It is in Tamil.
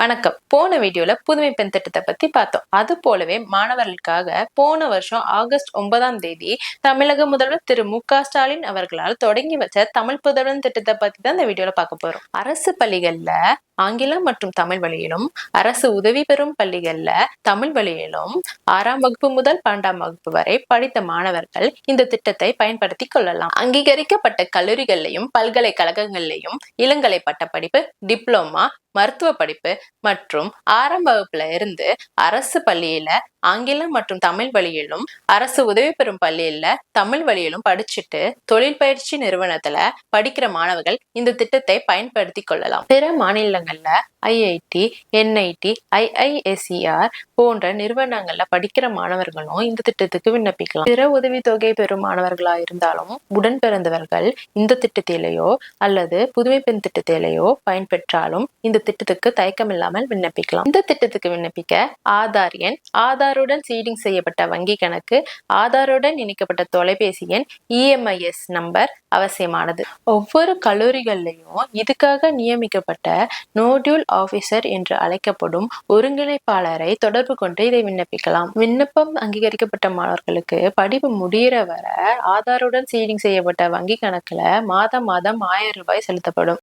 வணக்கம். போன வீடியோல புதுமை பெண் திட்டத்தை பத்தி பார்த்தோம். அது போலவே மாணவர்களுக்காக போன வருஷம் ஆகஸ்ட் ஒன்பதாம் தேதி தமிழக முதல்வர் திரு மு க ஸ்டாலின் அவர்களால் தொடங்கி வச்ச தமிழ் புதல்வன் திட்டத்தை பத்தி தான் இந்த வீடியோல பார்க்க போறோம். அரசு பள்ளிகள்ல ஆங்கிலம் மற்றும் தமிழ் வழியிலும் அரசு உதவி பெறும் பள்ளிகள்ல தமிழ் வழியிலும் ஆறாம் வகுப்பு முதல் பன்னெண்டாம் வகுப்பு வரை படித்த மாணவர்கள் இந்த திட்டத்தை பயன்படுத்தி கொள்ளலாம். அங்கீகரிக்கப்பட்ட கல்லூரிகள்லையும் பல்கலைக்கழகங்கள்லையும் இளங்கலை பட்டப்படிப்பு டிப்ளோமா மருத்துவ படிப்பு மற்றும் ஆறாம் வகுப்புல இருந்து அரசு பள்ளியில ஆங்கிலம் மற்றும் தமிழ் வழியிலும் அரசு உதவி பெறும் பள்ளியில தமிழ் வழியிலும் படிச்சுட்டு தொழில் பயிற்சி நிறுவனத்துல படிக்கிற மாணவர்கள் இந்த திட்டத்தை பயன்படுத்தி கொள்ளலாம். பிற மாநிலங்கள்ல ஐஐடி என்ஐடி ஐஐஎஸ்இஆர் போன்ற நிறுவனங்கள்ல படிக்கிற மாணவர்களும் இந்த திட்டத்துக்கு விண்ணப்பிக்கலாம். பிற உதவித்தொகை பெறும் மாணவர்களா இருந்தாலும் உடன் பிறந்தவர்கள் இந்த திட்டத்திலேயோ அல்லது புதுமை பெண் திட்டத்திலேயோ பயன்பெற்றாலும் இந்த திட்டத்துக்கு தயக்கம் இல்லாமல் விண்ணப்பிக்கலாம். இந்த திட்டத்துக்கு விண்ணப்பிக்க ஆதார் எண் ஆதாருடன் சீடிங் செய்யப்பட்ட வங்கி கணக்கு ஆதாருடன் இணைக்கப்பட்ட தொலைபேசி எண் இஎம்ஐஎஸ் நம்பர் அவசியமானது. ஒவ்வொரு கல்லூரிகள்லையும் இதுக்காக நியமிக்கப்பட்ட நோடியூல் ஆபீசர் என்று அழைக்கப்படும் ஒருங்கிணைப்பாளரை தொடர்பு கொண்டு இதை விண்ணப்பிக்கலாம். விண்ணப்பம் அங்கீகரிக்கப்பட்ட மாணவர்களுக்கு படிப்பு முடிகிற வரை ஆதாருடன் சீடிங் செய்யப்பட்ட வங்கி கணக்குல மாதம் மாதம் ஆயிரம் ரூபாய் செலுத்தப்படும்.